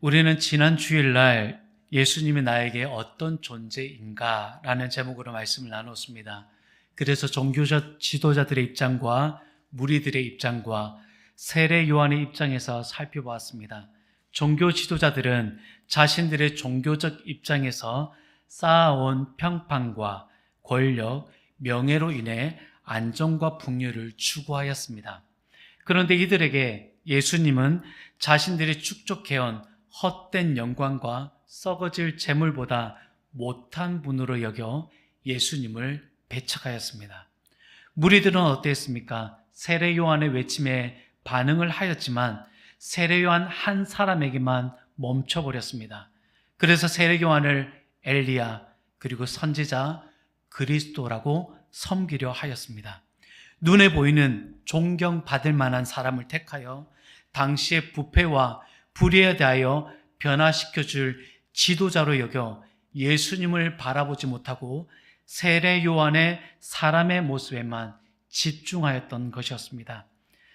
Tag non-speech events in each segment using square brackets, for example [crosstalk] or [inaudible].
우리는 지난 주일날 예수님이 나에게 어떤 존재인가 라는 제목으로 말씀을 나눴습니다. 그래서 종교자 지도자들의 입장과 무리들의 입장과 세례 요한의 입장에서 살펴보았습니다. 종교 지도자들은 자신들의 종교적 입장에서 쌓아온 평판과 권력, 명예로 인해 안정과 풍요를 추구하였습니다. 그런데 이들에게 예수님은 자신들이 축적해온 헛된 영광과 썩어질 재물보다 못한 분으로 여겨 예수님을 배척하였습니다. 무리들은 어땠습니까? 세례 요한의 외침에 반응을 하였지만 세례 요한 한 사람에게만 멈춰버렸습니다. 그래서 세례 요한을 엘리야 그리고 선지자 그리스도라고 섬기려 하였습니다. 눈에 보이는 존경받을 만한 사람을 택하여 당시의 부패와 불의에 대하여 변화시켜 줄 지도자로 여겨 예수님을 바라보지 못하고 세례 요한의 사람의 모습에만 집중하였던 것이었습니다.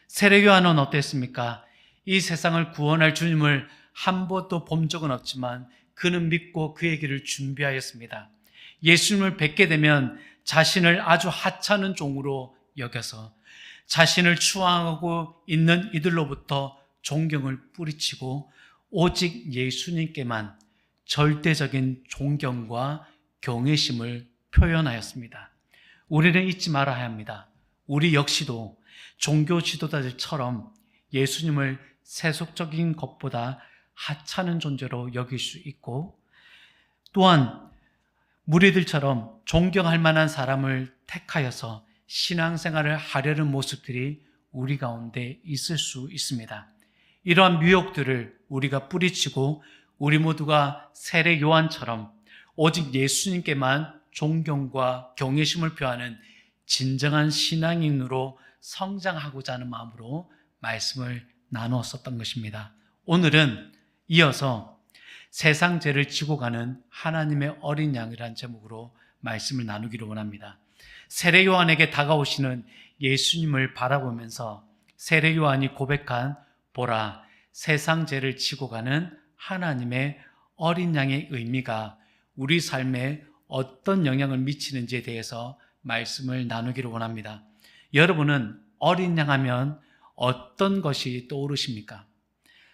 세례 요한은 어땠습니까? 이 세상을 구원할 주님을 한 번도 본 적은 없지만 그는 믿고 그의 길을 준비하였습니다. 예수님을 뵙게 되면 자신을 아주 하찮은 종으로 여겨서 자신을 추앙하고 있는 이들로부터 존경을 뿌리치고 오직 예수님께만 절대적인 존경과 경외심을 표현하였습니다. 우리는 잊지 말아야 합니다. 우리 역시도 종교 지도자들처럼 예수님을 세속적인 것보다 하찮은 존재로 여길 수 있고 또한 무리들처럼 존경할 만한 사람을 택하여서 신앙생활을 하려는 모습들이 우리 가운데 있을 수 있습니다. 이러한 미혹들을 우리가 뿌리치고 우리 모두가 세례 요한처럼 오직 예수님께만 존경과 경외심을 표하는 진정한 신앙인으로 성장하고자 하는 마음으로 말씀을 나누었었던 것입니다. 오늘은 이어서 세상 죄를 지고 가는 하나님의 어린 양이라는 제목으로 말씀을 나누기를 원합니다. 세례 요한에게 다가오시는 예수님을 바라보면서 세례 요한이 고백한 보라 세상 죄를 지고 가는 하나님의 어린 양의 의미가 우리 삶에 어떤 영향을 미치는지에 대해서 말씀을 나누기를 원합니다. 여러분은 어린 양 하면 어떤 것이 떠오르십니까?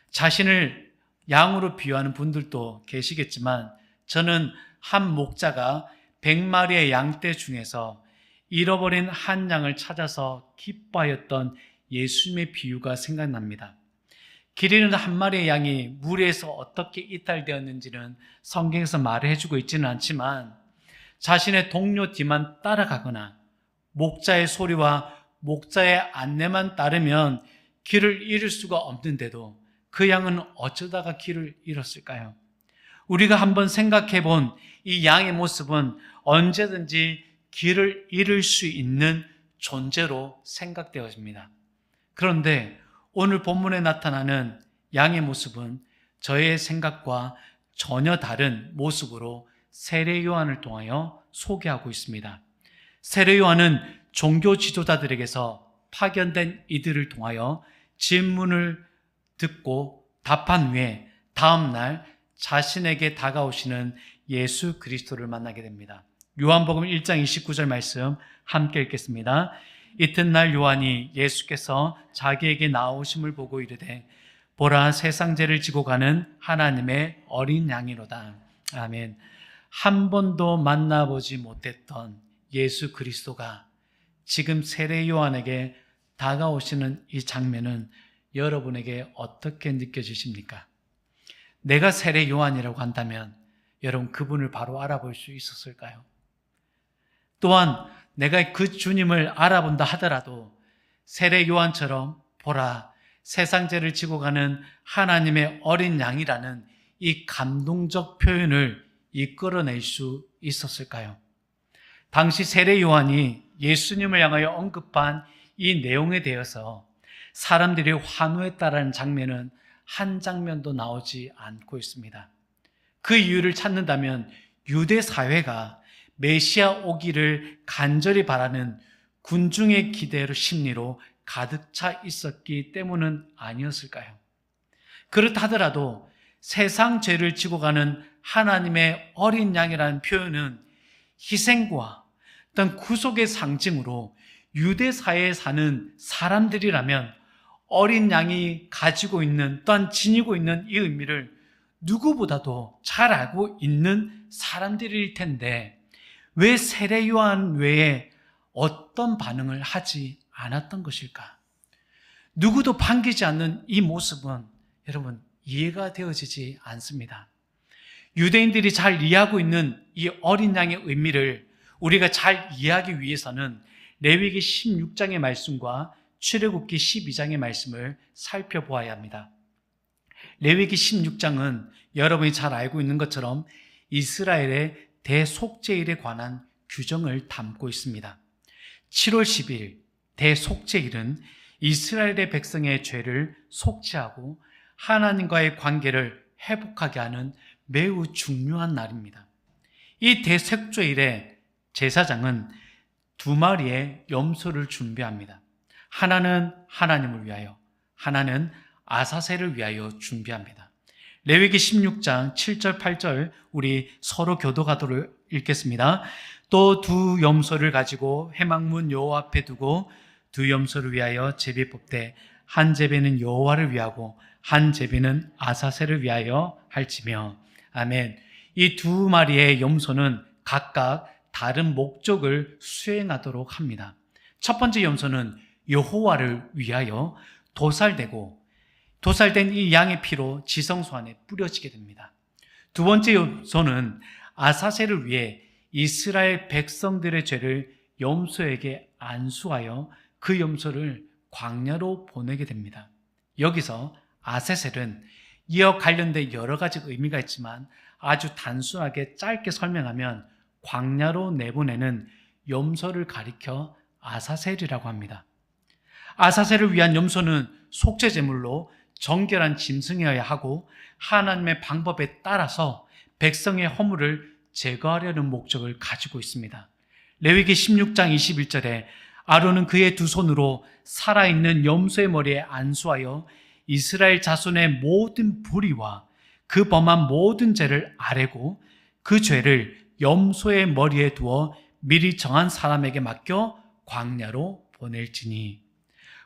자신을 양으로 비유하는 분들도 계시겠지만 저는 한 목자가 100마리의 양떼 중에서 잃어버린 한 양을 찾아서 기뻐하였던 예수님의 비유가 생각납니다. 길 잃은 한 마리의 양이 물에서 어떻게 이탈되었는지는 성경에서 말해주고 있지는 않지만 자신의 동료 뒤만 따라가거나 목자의 소리와 목자의 안내만 따르면 길을 잃을 수가 없는데도 그 양은 어쩌다가 길을 잃었을까요? 우리가 한번 생각해 본 이 양의 모습은 언제든지 길을 잃을 수 있는 존재로 생각되어집니다. 그런데 오늘 본문에 나타나는 양의 모습은 저의 생각과 전혀 다른 모습으로 세례 요한을 통하여 소개하고 있습니다. 세례 요한은 종교 지도자들에게서 파견된 이들을 통하여 질문을 듣고 답한 후에 다음 날 자신에게 다가오시는 예수 그리스도를 만나게 됩니다. 요한복음 1장 29절 말씀 함께 읽겠습니다. 이튿날 요한이 예수께서 자기에게 나오심을 보고 이르되 보라 세상 죄를 지고 가는 하나님의 어린 양이로다. 아멘. 한 번도 만나보지 못했던 예수 그리스도가 지금 세례 요한에게 다가오시는 이 장면은 여러분에게 어떻게 느껴지십니까? 내가 세례 요한이라고 한다면 여러분 그분을 바로 알아볼 수 있었을까요? 또한 내가 그 주님을 알아본다 하더라도 세례 요한처럼 보라 세상 죄를 지고 가는 하나님의 어린 양이라는 이 감동적 표현을 이끌어낼 수 있었을까요? 당시 세례 요한이 예수님을 향하여 언급한 이 내용에 대해서 사람들이 환호했다라는 장면은 한 장면도 나오지 않고 있습니다. 그 이유를 찾는다면 유대 사회가 메시아 오기를 간절히 바라는 군중의 기대로 심리로 가득 차 있었기 때문은 아니었을까요? 그렇다 하더라도 세상 죄를 지고 가는 하나님의 어린 양이라는 표현은 희생과 어떤 구속의 상징으로 유대 사회에 사는 사람들이라면 어린 양이 가지고 있는 또한 지니고 있는 이 의미를 누구보다도 잘 알고 있는 사람들일 텐데 왜 세례 요한 외에 어떤 반응을 하지 않았던 것일까? 누구도 반기지 않는 이 모습은 여러분 이해가 되어지지 않습니다. 유대인들이 잘 이해하고 있는 이 어린 양의 의미를 우리가 잘 이해하기 위해서는 레위기 16장의 말씀과 출애굽기 12장의 말씀을 살펴보아야 합니다. 레위기 16장은 여러분이 잘 알고 있는 것처럼 이스라엘의 대속죄일에 관한 규정을 담고 있습니다. 7월 10일 대속죄일은 이스라엘의 백성의 죄를 속죄하고 하나님과의 관계를 회복하게 하는 매우 중요한 날입니다. 이 대속죄일에 제사장은 두 마리의 염소를 준비합니다. 하나는 하나님을 위하여, 하나는 아사세를 위하여 준비합니다. 레위기 16장 7절 8절 우리 서로 교도가도를 읽겠습니다. 또 두 염소를 가지고 해망문 여호와 앞에 두고 두 염소를 위하여 제비 뽑되 한 제비는 여호와를 위하고 한 제비는 아사세를 위하여 할지며 아멘. 이 두 마리의 염소는 각각 다른 목적을 수행하도록 합니다. 첫 번째 염소는 여호와를 위하여 도살되고 도살된 이 양의 피로 지성소 안에 뿌려지게 됩니다. 두 번째 염소는 아사세를 위해 이스라엘 백성들의 죄를 염소에게 안수하여 그 염소를 광야로 보내게 됩니다. 여기서 아세셀은 이어 관련된 여러 가지 의미가 있지만 아주 단순하게 짧게 설명하면 광야로 내보내는 염소를 가리켜 아사셀이라고 합니다. 아사셀을 위한 염소는 속죄 제물로 정결한 짐승이어야 하고 하나님의 방법에 따라서 백성의 허물을 제거하려는 목적을 가지고 있습니다. 레위기 16장 21절에 아론은 그의 두 손으로 살아있는 염소의 머리에 안수하여 이스라엘 자손의 모든 불의와 그 범한 모든 죄를 아뢰고 그 죄를 염소의 머리에 두어 미리 정한 사람에게 맡겨 광야로 보낼지니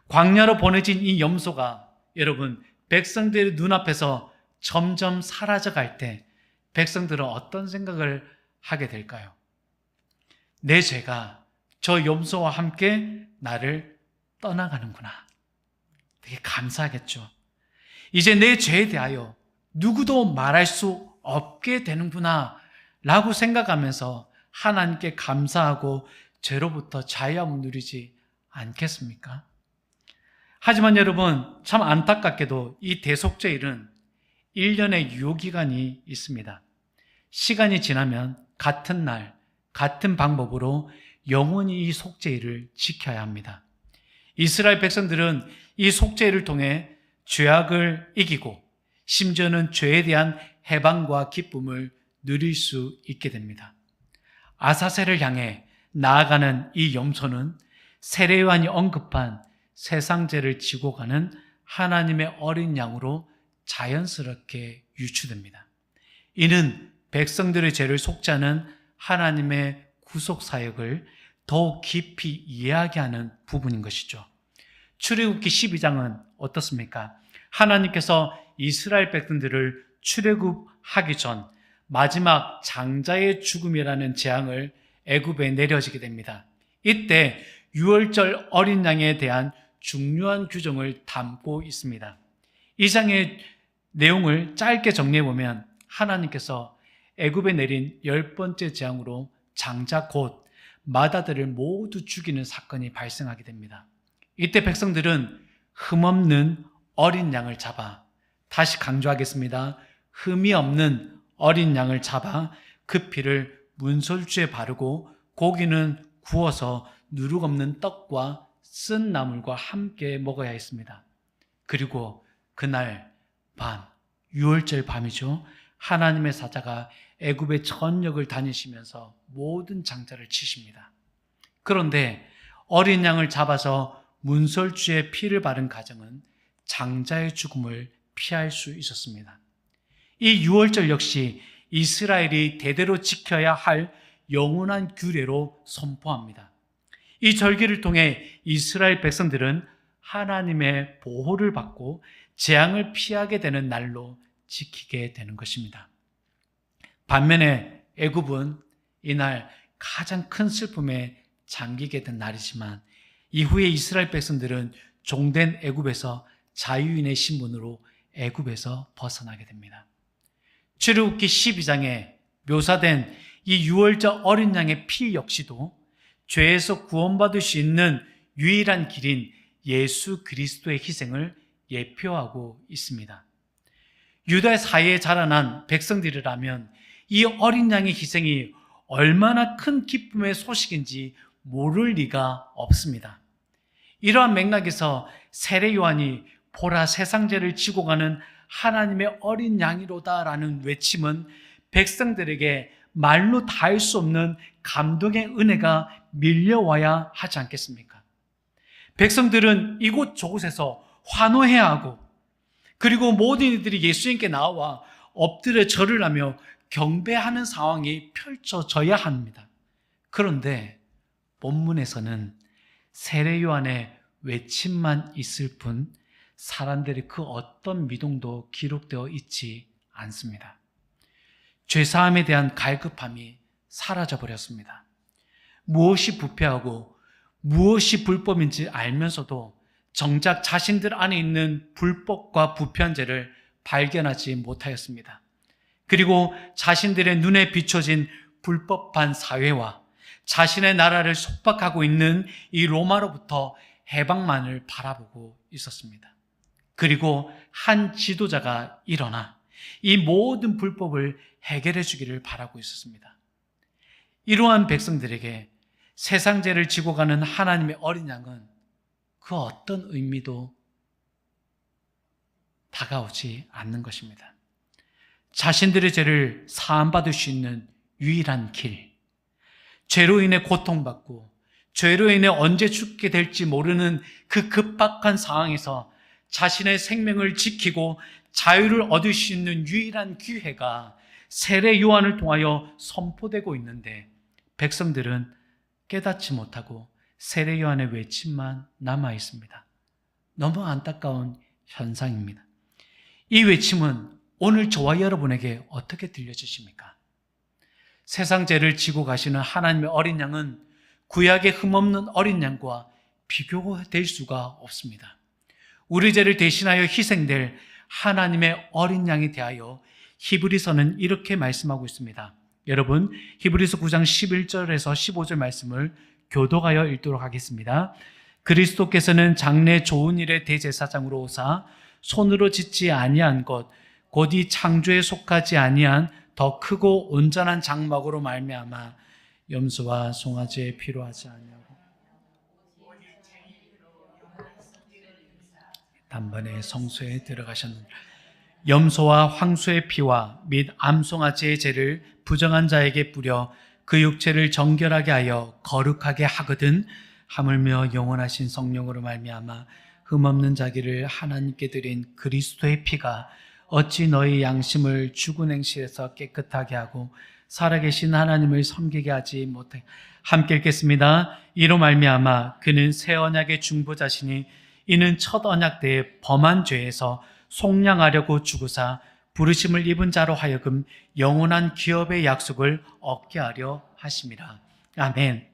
광야로 보내진 이 염소가 여러분 백성들의 눈앞에서 점점 사라져 갈 때 백성들은 어떤 생각을 하게 될까요? 내 죄가 저 염소와 함께 나를 떠나가는구나. 되게 감사하겠죠. 이제 내 죄에 대하여 누구도 말할 수 없게 되는구나. 라고 생각하면서 하나님께 감사하고 죄로부터 자유함을 누리지 않겠습니까? 하지만 여러분, 참 안타깝게도 이 대속죄일은 1년의 유효기간이 있습니다. 시간이 지나면 같은 날, 같은 방법으로 영원히 이 속죄일을 지켜야 합니다. 이스라엘 백성들은 이 속죄일을 통해 죄악을 이기고 심지어는 죄에 대한 해방과 기쁨을 누릴 수 있게 됩니다. 아사세를 향해 나아가는 이 염소는 세례요한이 언급한 세상죄를 지고 가는 하나님의 어린 양으로 자연스럽게 유추됩니다. 이는 백성들의 죄를 속자는 하나님의 구속 사역을 더욱 깊이 이해하게 하는 부분인 것이죠. 출애굽기 12장은 어떻습니까? 하나님께서 이스라엘 백성들을 출애굽하기 전 마지막 장자의 죽음이라는 재앙을 애굽에 내려지게 됩니다. 이때 유월절 어린 양에 대한 중요한 규정을 담고 있습니다. 이 장의 내용을 짧게 정리해 보면 하나님께서 애굽에 내린 열 번째 재앙으로 장자 곧 마다들을 모두 죽이는 사건이 발생하게 됩니다. 이때 백성들은 흠없는 어린 양을 잡아 다시 강조하겠습니다. 흠이 없는 어린 양을 잡아 그 피를 문설주에 바르고 고기는 구워서 누룩 없는 떡과 쓴 나물과 함께 먹어야 했습니다. 그리고 그날 밤, 6월절 밤이죠. 하나님의 사자가 애굽의 전역을 다니시면서 모든 장자를 치십니다. 그런데 어린 양을 잡아서 문설주에 피를 바른 가정은 장자의 죽음을 피할 수 있었습니다. 이 유월절 역시 이스라엘이 대대로 지켜야 할 영원한 규례로 선포합니다. 이 절기를 통해 이스라엘 백성들은 하나님의 보호를 받고 재앙을 피하게 되는 날로 지키게 되는 것입니다. 반면에 애굽은 이날 가장 큰 슬픔에 잠기게 된 날이지만 이후에 이스라엘 백성들은 종된 애굽에서 자유인의 신분으로 애굽에서 벗어나게 됩니다. 출애굽기 12장에 묘사된 이 유월절 어린 양의 피 역시도 죄에서 구원받을 수 있는 유일한 길인 예수 그리스도의 희생을 예표하고 있습니다. 유다 사이에 자라난 백성들이라면 이 어린 양의 희생이 얼마나 큰 기쁨의 소식인지 모를 리가 없습니다. 이러한 맥락에서 세례 요한이 보라 세상죄를 지고 가는 하나님의 어린 양이로다라는 외침은 백성들에게 말로 다 할 수 없는 감동의 은혜가 밀려와야 하지 않겠습니까? 백성들은 이곳 저곳에서 환호해야 하고 그리고 모든 이들이 예수님께 나와 엎드려 절을 하며 경배하는 상황이 펼쳐져야 합니다. 그런데 본문에서는 세례 요한의 외침만 있을 뿐 사람들의 그 어떤 미동도 기록되어 있지 않습니다. 죄사함에 대한 갈급함이 사라져 버렸습니다. 무엇이 부패하고 무엇이 불법인지 알면서도 정작 자신들 안에 있는 불법과 부패한 죄를 발견하지 못하였습니다. 그리고 자신들의 눈에 비춰진 불법한 사회와 자신의 나라를 속박하고 있는 이 로마로부터 해방만을 바라보고 있었습니다. 그리고 한 지도자가 일어나 이 모든 불법을 해결해 주기를 바라고 있었습니다. 이러한 백성들에게 세상죄를 지고 가는 하나님의 어린 양은 그 어떤 의미도 다가오지 않는 것입니다. 자신들의 죄를 사함받을 수 있는 유일한 길, 죄로 인해 고통받고 죄로 인해 언제 죽게 될지 모르는 그 급박한 상황에서 자신의 생명을 지키고 자유를 얻을 수 있는 유일한 기회가 세례 요한을 통하여 선포되고 있는데 백성들은 깨닫지 못하고 세례 요한의 외침만 남아 있습니다. 너무 안타까운 현상입니다. 이 외침은 오늘 저와 여러분에게 어떻게 들려지십니까? 세상 죄를 지고 가시는 하나님의 어린 양은 구약의 흠없는 어린 양과 비교될 수가 없습니다. 우리 죄를 대신하여 희생될 하나님의 어린 양에 대하여 히브리서는 이렇게 말씀하고 있습니다. 여러분, 히브리서 9장 11절에서 15절 말씀을 교독하여 읽도록 하겠습니다. 그리스도께서는 장래 좋은 일의 대제사장으로 오사 손으로 짓지 아니한 것, 곧 이 창조에 속하지 아니한 더 크고 온전한 장막으로 말미암아 염소와 송아지에 필요하지 아니하고 단번에 성소에 들어가셨는 염소와 황소의 피와 및 암송아지의 죄를 부정한 자에게 뿌려 그 육체를 정결하게 하여 거룩하게 하거든 하물며 영원하신 성령으로 말미암아 흠없는 자기를 하나님께 드린 그리스도의 피가 어찌 너희 양심을 죽은 행실에서 깨끗하게 하고 살아계신 하나님을 섬기게 하지 못해 함께 읽겠습니다. 이로 말미암아 그는 새 언약의 중보자시니 이는 첫 언약 때의 범한 죄에서 속량하려고 죽으사 부르심을 입은 자로 하여금 영원한 기업의 약속을 얻게 하려 하심이라. 아멘.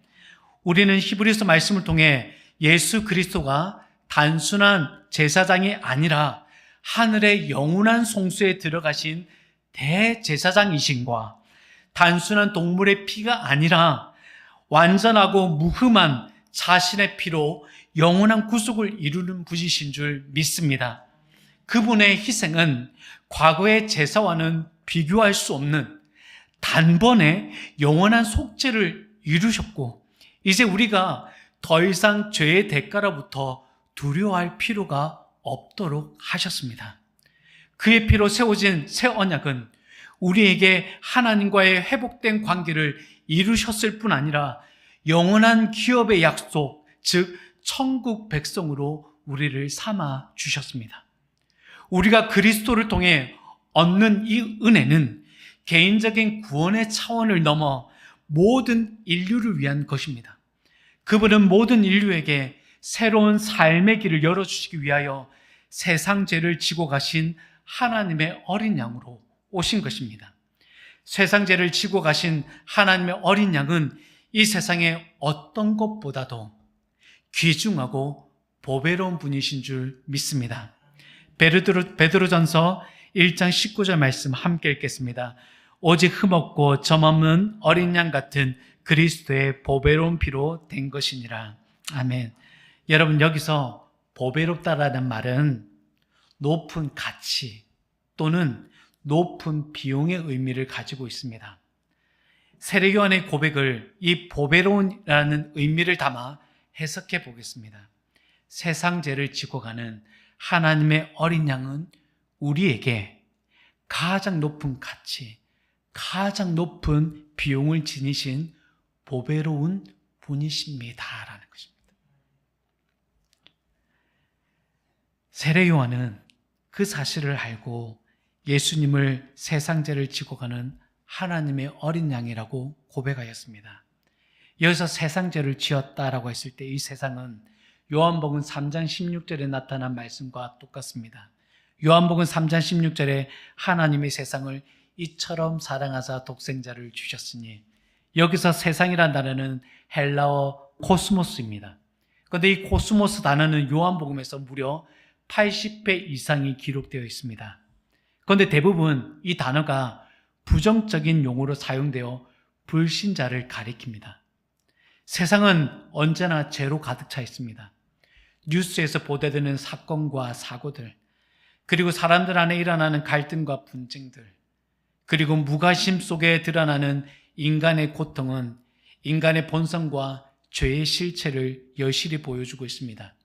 우리는 히브리서 말씀을 통해 예수 그리스도가 단순한 제사장이 아니라 하늘의 영원한 송수에 들어가신 대제사장이신과 단순한 동물의 피가 아니라 완전하고 무흠한 자신의 피로 영원한 구속을 이루는 분이신 줄 믿습니다. 그분의 희생은 과거의 제사와는 비교할 수 없는 단번에 영원한 속죄를 이루셨고, 이제 우리가 더 이상 죄의 대가로부터 두려워할 필요가 없도록 하셨습니다. 그의 피로 세워진 새 언약은 우리에게 하나님과의 회복된 관계를 이루셨을 뿐 아니라 영원한 기업의 약속, 즉, 천국 백성으로 우리를 삼아 주셨습니다. 우리가 그리스도를 통해 얻는 이 은혜는 개인적인 구원의 차원을 넘어 모든 인류를 위한 것입니다. 그분은 모든 인류에게 새로운 삶의 길을 열어주시기 위하여 세상 죄를 지고 가신 하나님의 어린 양으로 오신 것입니다. 세상 죄를 지고 가신 하나님의 어린 양은 이 세상의 어떤 것보다도 귀중하고 보배로운 분이신 줄 믿습니다. 베드로, 베드로전서 1장 19절 말씀 함께 읽겠습니다. 오직 흠없고 점없는 어린 양 같은 그리스도의 보배로운 피로 된 것이니라. 아멘. 여러분 여기서 보배롭다라는 말은 높은 가치 또는 높은 비용의 의미를 가지고 있습니다. 세례요한의 고백을 이 보배로운이라는 의미를 담아 해석해 보겠습니다. 세상 죄를 지고 가는 하나님의 어린 양은 우리에게 가장 높은 가치, 가장 높은 비용을 지니신 보배로운 분이십니다라는 것입니다. 세례 요한은 그 사실을 알고 예수님을 세상 죄를 지고 가는 하나님의 어린 양이라고 고백하였습니다. 여기서 세상 죄를 지었다라고 했을 때 이 세상은 요한복음 3장 16절에 나타난 말씀과 똑같습니다. 요한복음 3장 16절에 하나님의 세상을 이처럼 사랑하사 독생자를 주셨으니 여기서 세상이란 단어는 헬라어 코스모스입니다. 그런데 이 코스모스 단어는 요한복음에서 무려 80회 이상이 기록되어 있습니다. 그런데 대부분 이 단어가 부정적인 용어로 사용되어 불신자를 가리킵니다. 세상은 언제나 죄로 가득 차 있습니다. 뉴스에서 보도되는 사건과 사고들, 그리고 사람들 안에 일어나는 갈등과 분쟁들, 그리고 무관심 속에 드러나는 인간의 고통은 인간의 본성과 죄의 실체를 여실히 보여주고 있습니다.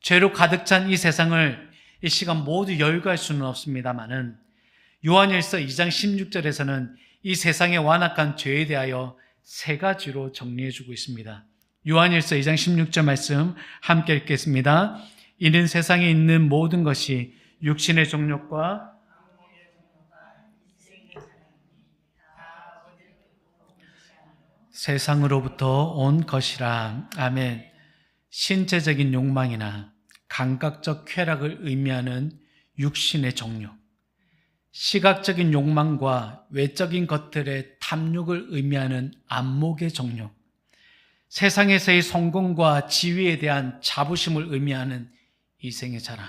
죄로 가득 찬 이 세상을 이 시간 모두 열거할 수는 없습니다만은 요한일서 2장 16절에서는 이 세상의 완악한 죄에 대하여 세 가지로 정리해 주고 있습니다. 요한일서 2장 16절 말씀 함께 읽겠습니다. 이는 세상에 있는 모든 것이 육신의 정욕과 세상으로부터 온 것이라. 아멘. 신체적인 욕망이나 감각적 쾌락을 의미하는 육신의 정욕, 시각적인 욕망과 외적인 것들의 탐욕을 의미하는 안목의 정욕, 세상에서의 성공과 지위에 대한 자부심을 의미하는 이생의 자랑.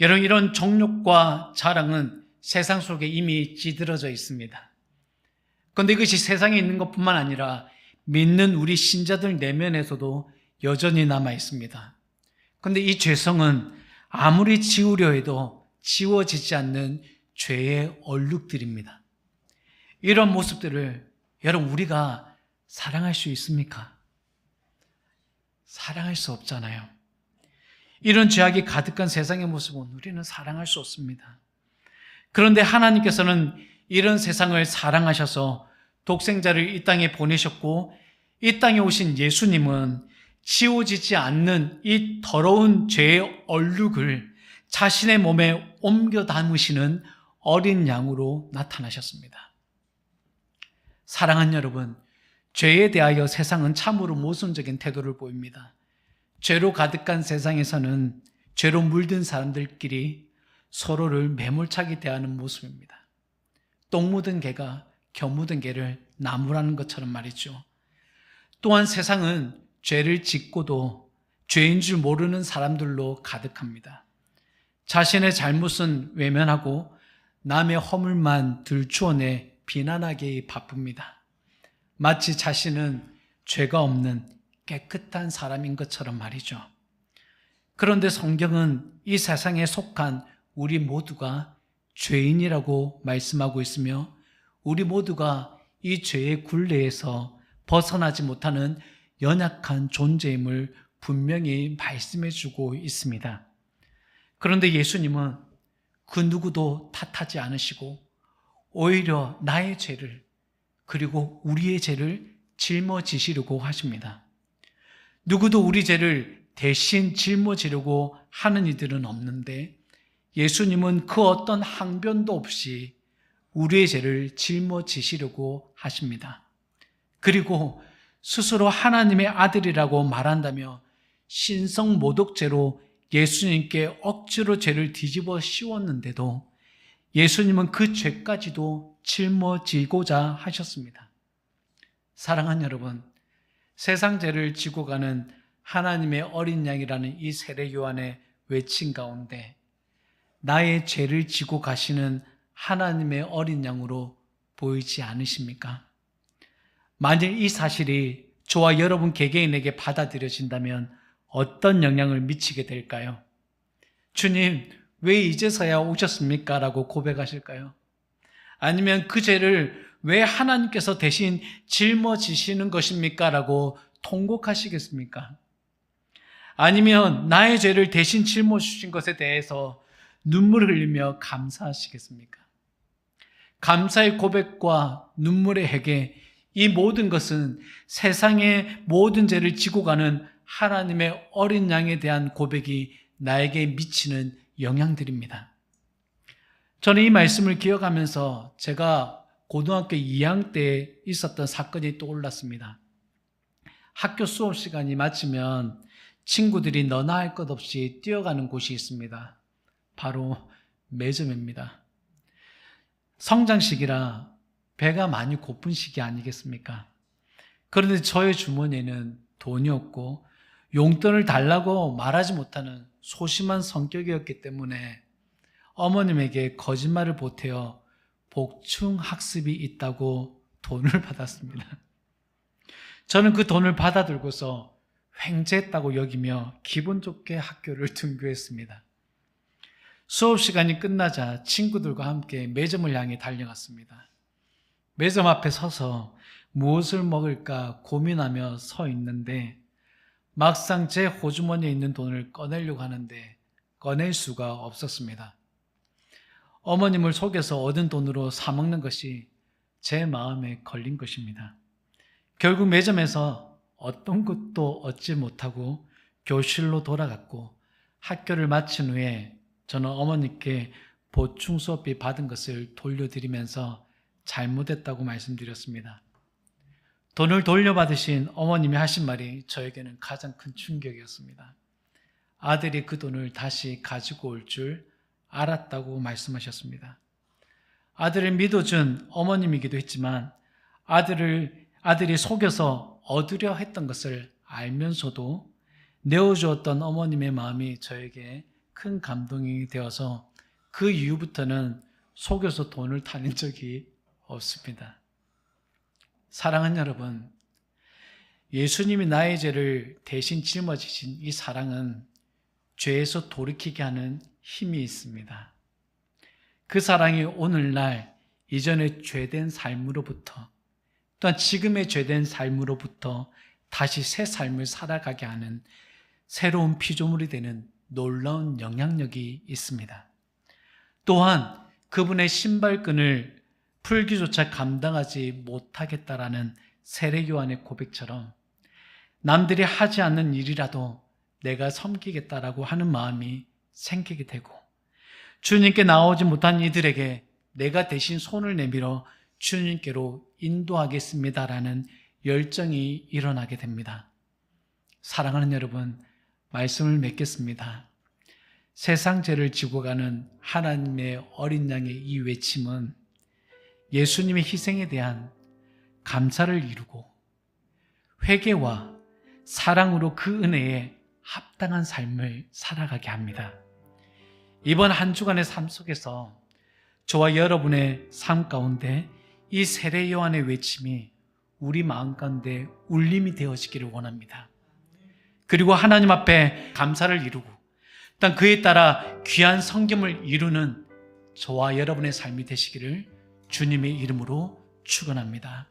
여러분, 이런 정욕과 자랑은 세상 속에 이미 찌들어져 있습니다. 그런데 이것이 세상에 있는 것뿐만 아니라 믿는 우리 신자들 내면에서도 여전히 남아 있습니다. 그런데 이 죄성은 아무리 지우려 해도 지워지지 않는 죄의 얼룩들입니다. 이런 모습들을 여러분 우리가 사랑할 수 있습니까? 사랑할 수 없잖아요. 이런 죄악이 가득한 세상의 모습은 우리는 사랑할 수 없습니다. 그런데 하나님께서는 이런 세상을 사랑하셔서 독생자를 이 땅에 보내셨고 이 땅에 오신 예수님은 지워지지 않는 이 더러운 죄의 얼룩을 자신의 몸에 옮겨 담으시는 어린 양으로 나타나셨습니다. 사랑하는 여러분, 죄에 대하여 세상은 참으로 모순적인 태도를 보입니다. 죄로 가득한 세상에서는 죄로 물든 사람들끼리 서로를 매몰차게 대하는 모습입니다. 똥 묻은 개가 겨 묻은 개를 나무라는 것처럼 말이죠. 또한 세상은 죄를 짓고도 죄인 줄 모르는 사람들로 가득합니다. 자신의 잘못은 외면하고 남의 허물만 들추어내 비난하기 바쁩니다. 마치 자신은 죄가 없는 깨끗한 사람인 것처럼 말이죠. 그런데 성경은 이 세상에 속한 우리 모두가 죄인이라고 말씀하고 있으며 우리 모두가 이 죄의 굴레에서 벗어나지 못하는 연약한 존재임을 분명히 말씀해 주고 있습니다. 그런데 예수님은 그 누구도 탓하지 않으시고 오히려 나의 죄를 그리고 우리의 죄를 짊어지시려고 하십니다. 누구도 우리 죄를 대신 짊어지려고 하는 이들은 없는데 예수님은 그 어떤 항변도 없이 우리의 죄를 짊어지시려고 하십니다. 그리고 스스로 하나님의 아들이라고 말한다며 신성 모독죄로 예수님께 억지로 죄를 뒤집어 씌웠는데도 예수님은 그 죄까지도 짊어지고자 하셨습니다. 사랑하는 여러분, 세상 죄를 지고 가는 하나님의 어린 양이라는 이 세례 요한의 외침 가운데 나의 죄를 지고 가시는 하나님의 어린 양으로 보이지 않으십니까? 만일 이 사실이 저와 여러분 개개인에게 받아들여진다면 어떤 영향을 미치게 될까요? 주님, 왜 이제서야 오셨습니까? 라고 고백하실까요? 아니면 그 죄를 왜 하나님께서 대신 짊어지시는 것입니까? 라고 통곡하시겠습니까? 아니면 나의 죄를 대신 짊어주신 것에 대해서 눈물을 흘리며 감사하시겠습니까? 감사의 고백과 눈물의 회개, 이 모든 것은 세상의 모든 죄를 지고 가는 하나님의 어린 양에 대한 고백이 나에게 미치는 영향들입니다. 저는 이 말씀을 기억하면서 제가 고등학교 2학년 때 있었던 사건이 떠올랐습니다. 학교 수업 시간이 마치면 친구들이 너나 할 것 없이 뛰어가는 곳이 있습니다. 바로 매점입니다. 성장식이라 배가 많이 고픈 시기 아니겠습니까? 그런데 저의 주머니에는 돈이 없고 용돈을 달라고 말하지 못하는 소심한 성격이었기 때문에 어머님에게 거짓말을 보태어 복충 학습이 있다고 돈을 [laughs] 받았습니다. 저는 그 돈을 받아들고서 횡재했다고 여기며 기분 좋게 학교를 등교했습니다. 수업 시간이 끝나자 친구들과 함께 매점을 향해 달려갔습니다. 매점 앞에 서서 무엇을 먹을까 고민하며 서 있는데 막상 제 호주머니에 있는 돈을 꺼내려고 하는데 꺼낼 수가 없었습니다. 어머님을 속여서 얻은 돈으로 사먹는 것이 제 마음에 걸린 것입니다. 결국 매점에서 어떤 것도 얻지 못하고 교실로 돌아갔고 학교를 마친 후에 저는 어머니께 보충 수업비 받은 것을 돌려드리면서 잘못했다고 말씀드렸습니다. 돈을 돌려받으신 어머님이 하신 말이 저에게는 가장 큰 충격이었습니다. 아들이 그 돈을 다시 가지고 올 줄 알았다고 말씀하셨습니다. 아들을 믿어준 어머님이기도 했지만 아들을 아들이 속여서 얻으려 했던 것을 알면서도 내어주었던 어머님의 마음이 저에게 큰 감동이 되어서 그 이후부터는 속여서 돈을 타는 적이 없습니다. 사랑하는 여러분, 예수님이 나의 죄를 대신 짊어지신 이 사랑은 죄에서 돌이키게 하는 힘이 있습니다. 그 사랑이 오늘날 이전의 죄된 삶으로부터 또한 지금의 죄된 삶으로부터 다시 새 삶을 살아가게 하는 새로운 피조물이 되는 놀라운 영향력이 있습니다. 또한 그분의 신발끈을 풀기조차 감당하지 못하겠다라는 세례요한의 고백처럼 남들이 하지 않는 일이라도 내가 섬기겠다라고 하는 마음이 생기게 되고 주님께 나오지 못한 이들에게 내가 대신 손을 내밀어 주님께로 인도하겠습니다라는 열정이 일어나게 됩니다. 사랑하는 여러분, 말씀을 맺겠습니다. 세상 죄를 지고 가는 하나님의 어린 양의 이 외침은 예수님의 희생에 대한 감사를 이루고 회개와 사랑으로 그 은혜에 합당한 삶을 살아가게 합니다. 이번 한 주간의 삶 속에서 저와 여러분의 삶 가운데 이 세례 요한의 외침이 우리 마음 가운데 울림이 되어지기를 원합니다. 그리고 하나님 앞에 감사를 이루고 또 그에 따라 귀한 성경을 이루는 저와 여러분의 삶이 되시기를 주님의 이름으로 축원합니다.